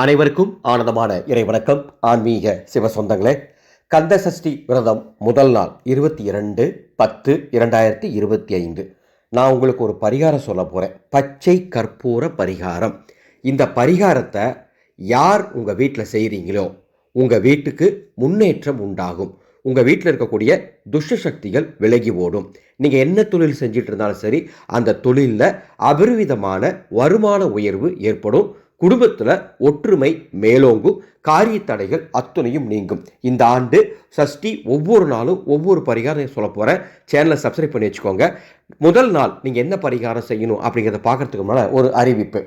அனைவருக்கும் ஆனந்தமான இறைவணக்கம். ஆன்மீக சிவ சொந்தங்களே கந்த சஷ்டி விரதம் முதல் நாள் இருபத்தி இரண்டு பத்து இரண்டாயிரத்தி இருபத்தி ஐந்து. நான் உங்களுக்கு ஒரு பரிகாரம் சொல்ல போகிறேன் பச்சை கற்பூர பரிகாரம். இந்த பரிகாரத்தை யார் உங்கள் வீட்டில் செய்கிறீங்களோ உங்கள் வீட்டுக்கு முன்னேற்றம் உண்டாகும். உங்கள் வீட்டில் இருக்கக்கூடிய துஷ்ட சக்திகள் விலகி ஓடும். நீங்கள் என்ன தொழில் செஞ்சிட்டு இருந்தாலும் சரி அந்த தொழிலில் அபரிவிதமான வருமான உயர்வு ஏற்படும். குடும்பத்தில் ஒற்றுமை மேலோங்கும் காரிய தடைகள் அத்துணையும் நீங்கும். இந்த ஆண்டு சஷ்டி ஒவ்வொரு நாளும் ஒவ்வொரு பரிகாரம் சொல்ல போகிறேன் சேனலை சப்ஸ்கிரைப் பண்ணி வச்சுக்கோங்க. முதல் நாள் நீங்கள் என்ன பரிகாரம் செய்யணும் அப்படிங்கிறத பார்க்கறதுக்கு முன்னால் ஒரு அறிவிப்பு.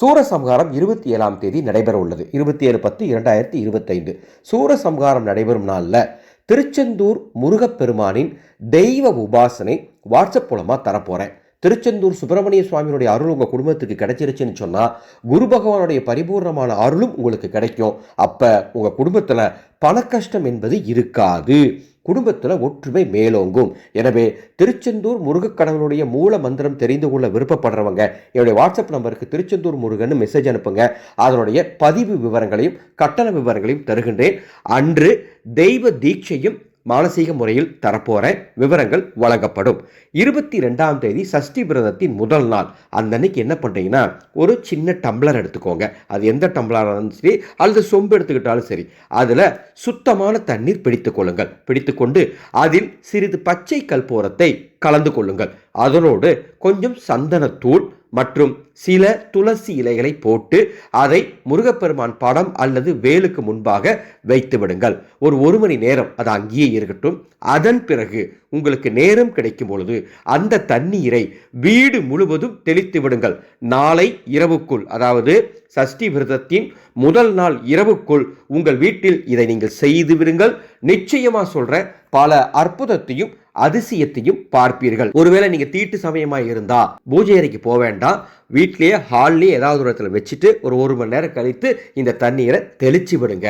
சூரசம்ஹாரம் இருபத்தி ஏழாம் தேதி நடைபெற உள்ளது. இருபத்தி ஏழு பத்து இரண்டாயிரத்தி இருபத்தைந்து. சூரசம்ஹாரம் நடைபெறும் நாளில் திருச்செந்தூர் முருகப்பெருமானின் தெய்வ உபாசனை வாட்ஸ்அப் மூலமாக தரப்போகிறேன் திருச்செந்தூர் சுப்பிரமணிய சுவாமியுடைய அருள் உங்கள் குடும்பத்துக்கு கிடைச்சிருச்சுன்னு சொன்னால் குரு பகவானுடைய பரிபூர்ணமான அருளும் உங்களுக்கு கிடைக்கும். அப்போ உங்கள் குடும்பத்தில் பணக்கஷ்டம் என்பது இருக்காது. குடும்பத்தில் ஒற்றுமை மேலோங்கும். எனவே திருச்செந்தூர் முருகக்கடவுளுடைய மூல மந்திரம் தெரிந்து கொள்ள விருப்பப்படுறவங்க என்னுடைய வாட்ஸ்அப் நம்பருக்கு திருச்செந்தூர் முருகன் மெசேஜ் அனுப்புங்க. அதனுடைய பதிவு விவரங்களையும் கட்டண விவரங்களையும் தருகின்றேன். அன்று தெய்வ தீட்சையும் மானசீக முறையில் தரப்போகிற விவரங்கள் வழங்கப்படும். இருபத்தி ரெண்டாம் தேதி சஷ்டி விரதத்தின் முதல் நாள். அந்த அன்னைக்கு என்ன பண்ணுறீங்கன்னா ஒரு சின்ன டம்ளர் எடுத்துக்கோங்க. அது எந்த டம்ளராக இருந்தாலும் சரி அல்லது சொம்பு எடுத்துக்கிட்டாலும் சரி. அதில் சுத்தமான தண்ணீர் பிடித்துக்கொள்ளுங்கள் பிடித்துக்கொண்டு அதில் சிறிது பச்சை கல்போரத்தை கலந்து கொள்ளுங்கள். அதனோடு கொஞ்சம் சந்தனத்தூள் மற்றும் சில துளசி இலைகளை போட்டு அதை முருகப்பெருமான் படம் அல்லது வேலுக்கு முன்பாக வைத்து விடுங்கள். ஒரு ஒரு மணி நேரம் அது அங்கேயே இருக்கட்டும். அதன் பிறகு உங்களுக்கு நேரம் கிடைக்கும் பொழுது அந்த தண்ணீரை வீடு முழுவதும் தெளித்து விடுங்கள். நாளை இரவுக்குள் அதாவது சஷ்டி விரதத்தின் முதல் நாள் இரவுக்குள் உங்கள் வீட்டில் இதை நீங்கள் செய்து விடுங்கள். நிச்சயமாக சொல்ற பல அற்புதத்தையும் அதிசயத்தையும் பார்ப்பீர்கள். ஒருவேளை நீங்க தீட்டு சமயமா இருந்தா பூஜை அறைக்கு போக வேண்டாம். வீட்லயே ஹால்லயே ஏதாவது ஒரு இடத்துல வச்சுட்டு ஒரு ஒரு மணி நேரம் கழித்து இந்த தண்ணீரை தெளிச்சு விடுங்க.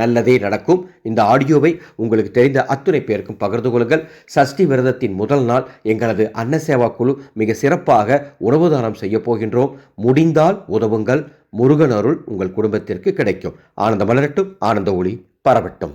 நல்லதே நடக்கும். இந்த ஆடியோவை உங்களுக்கு தெரிந்த அத்துணை பேருக்கும் பகிர்ந்து கொள்ளுங்கள். சஷ்டி விரதத்தின் முதல் நாள் எங்களது அன்னசேவா குழு மிக சிறப்பாக உணவு தானம் செய்ய போகின்றோம். முடிந்தால் உதவுங்கள். முருகன் அருள் உங்கள் குடும்பத்திற்கு கிடைக்கும். ஆனந்த மலரட்டும் ஆனந்த ஒளி பரவட்டும்.